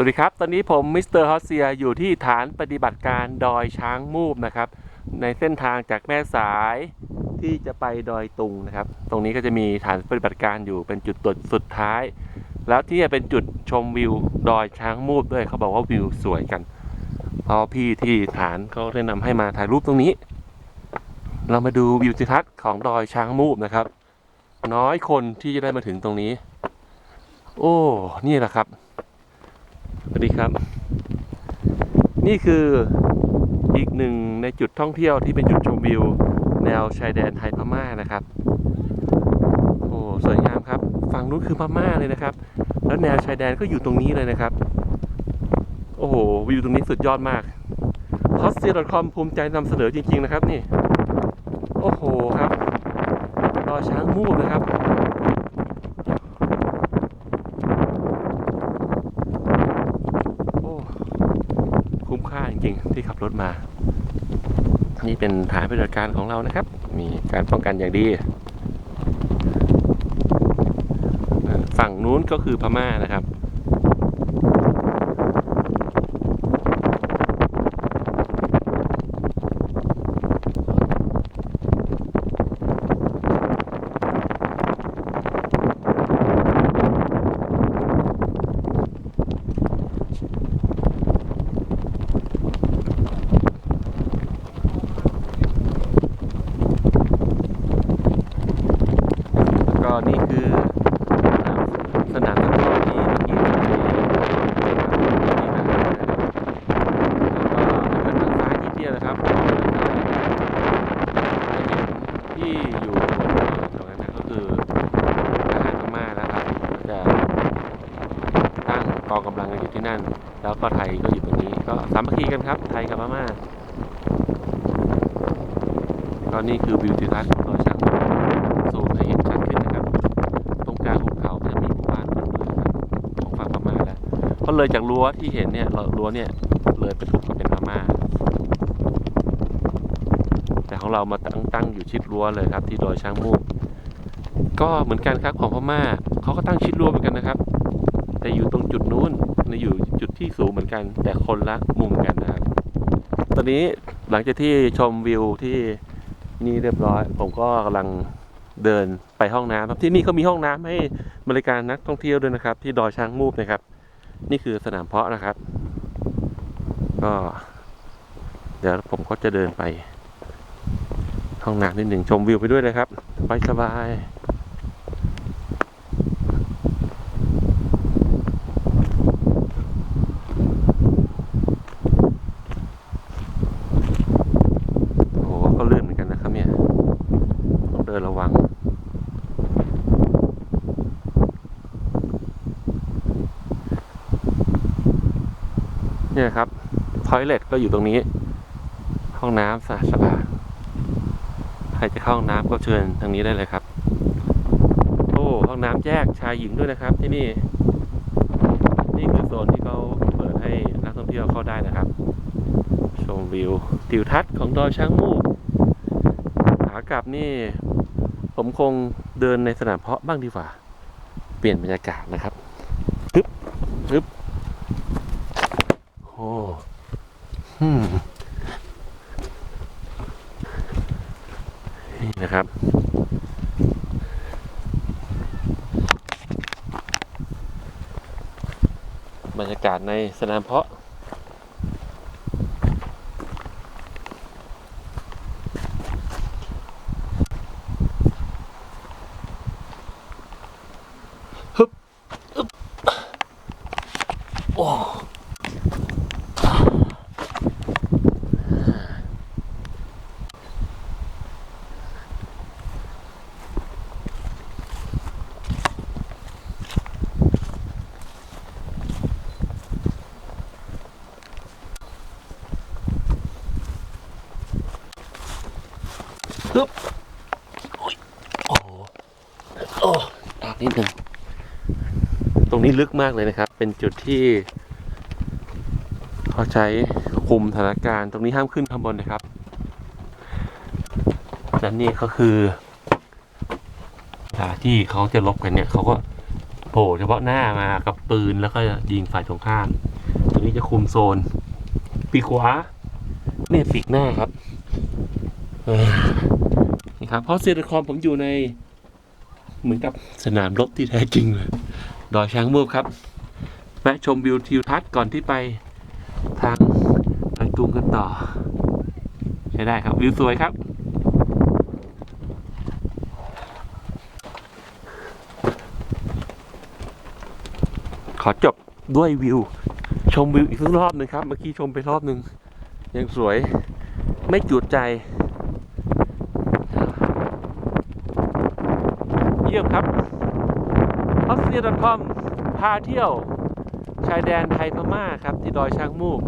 สวัสดีครับ ตอนนี้ผมมิสเตอร์ฮอสเซียอยู่ที่ฐานปฏิบัติการดอยช้างมูบนะครับ ในเส้นทางจากแม่สายที่จะไปดอยตุงนะครับ ตรงนี้ก็จะมีฐานปฏิบัติการอยู่เป็นจุดตรวจสุดท้าย แล้วที่จะเป็นจุดชมวิวดอยช้างมูบด้วยเขาบอกว่าวิวสวยกันพราะพี่ที่ฐานเขาแนะนำให้มาถ่ายรูปตรงนี้ เรามาดูวิวทิวทัศน์ของดอยช้างมูบนะครับ น้อยคนที่จะได้มาถึงตรงนี้ โอ้ นี่แหละครับ สวัสดีครับ นี่คืออีกหนึ่งในจุดท่องเที่ยวที่เป็นจุดชมวิว แนวชายแดนไทยพม่านะครับ โอ้สวยงามครับฝั่งนู้นคือพม่าเลยนะครับ แล้วแนวชายแดนก็อยู่ตรงนี้เลยนะครับ โอ้โหวิวตรงนี้สุดยอดมาก h o s t i c o m ภูมิใจนำเสนอจริงๆนะครับนี่ โอ้โหครับรอช้างมูบนะครับ โอ้คุ้มค่าจ ริงๆ ที่ขับรถมา นี่เป็นฐานปฏิบัติการของเรานะครับ มีการป้องกันอย่างดีอ่าฝั่งนู้นก็คือพม่านะครับ แล้วก็นี่คืออ่าสนามตะกร้อที่เมื่อกี้เราไปเล่นกับที่มานะครับแล้วก็ถ้าเกิดทางซ้ายนิดเดียวนะครับมองทางซ้ายจะเห็นที่อยู่บนตรงนั้นนะก็คือทหารพม่านะครับก็จะตั้งกองกำ ลังกันอยู่ที่นั่น แล้วก็ไทยก็อยู่ตรงนี้ ก็สามัคคีกันครับ ไทยกับพม่าก็นี่คือวิวทิวทัศน์ของดยช้างมูซูมให้เห็นชัดขึ้นนะครับ ตรงกลางหุบเขาจะมีหมู่บ้านขึ้นด้วยนะครับของฝั่งพม่าแล้วเพราะเลยจากรั้วที่เห็นเนี่ยเรารั้วเนี่ยเลยไปทุบกับเป็นพม่าแต่ของเรามาตั้งตั้งอยู่ชิดรั้วเลยครับ ที่ดอยช้างมูกก็เหมือนกันครับของพม่าเขาก็ตั้งชิดรั้วเหมือนกันนะครับ แต่อยู่ตรงจุดนู้นในอยู่จุดที่สูงเหมือนกัน แต่คนละมุมกันนะครับตอนนี้หลังจากที่ชมวิวที่นี่เรียบร้อย ผมก็กำลังเดินไปห้องน้ำครับที่นี่เขามีห้องน้ำให้บริการนักท่องเที่ยวด้วยนะครับ ที่ดอยช้างมูบนะครับ นี่คือสนามเพาะนะครับ ก็ เดี๋ยวผมก็จะเดินไป ห้องน้ำนิดหนึ่งชมวิวไปด้วยนะครับไปสบายโอ้โหก็ลื่นเหมือนกันนะครับเนี่ย ต้องเดินระวัง เนี่ยครับทอยเลทก็อยู่ตรงนี้ ห้องน้ำสะอาดสะอาดใครจะเข้าห้องน้ำก็เชิญทางนี้ได้เลยครับ โอ้ห้องน้ำแยกชายหญิงด้วยนะครับ ที่นี่ นี่คือโซนที่เขาเปิดให้นักท่องเที่ยวเข้าได้นะครับ ชมวิวทิวทัศน์ของดอยช้างมูกขากลับนี่ ผมคงเดินในสนามเพาะบ้างดีกว่า เปลี่ยนบรรยากาศนะครับปึ๊บโอ้ฮึม นี่นะครับ บรรยากาศในสนามเพาะ ฮึบโอ้ยโอ้โหโอ้ตากนิดนึงตรงนี้ลึกมากเลยนะครับ เป็นจุดที่เขาใช้คุมสถานการณ์ตรงนี้ห้ามขึ้นข้างบนนะครับและนี่ก็คือเวลาที่เขาจะลบกันเนี่ยเขาก็ปผล่เฉพาะหน้ามากับปืนแล้วก็ยิงฝ่ายตรงข้ามตัวนี้จะคุมโซน ปีกขวาเนี่ยปีกหน้าครับ เออนี่ครับ เพราะเซตคอมผมอยู่ใน เหมือนกับสนามรบที่แท้จริงเลยดอยช้างมูบครับแวะชมวิวทิวทัศน์ก่อนที่ไปทางดอยตุงกันต่อ ใช้ได้ครับ วิวสวยครับ ขอจบด้วยวิว ชมวิวอีกสักรอบหนึ่งครับ เมื่อกี้ชมไปรอบหนึ่งยังสวยไม่จุดใจ เยี่ยมครับ a u s t r i a c o m พาเที่ยว ชายแดนไทยพม่าครับที่ดอยช้างมูก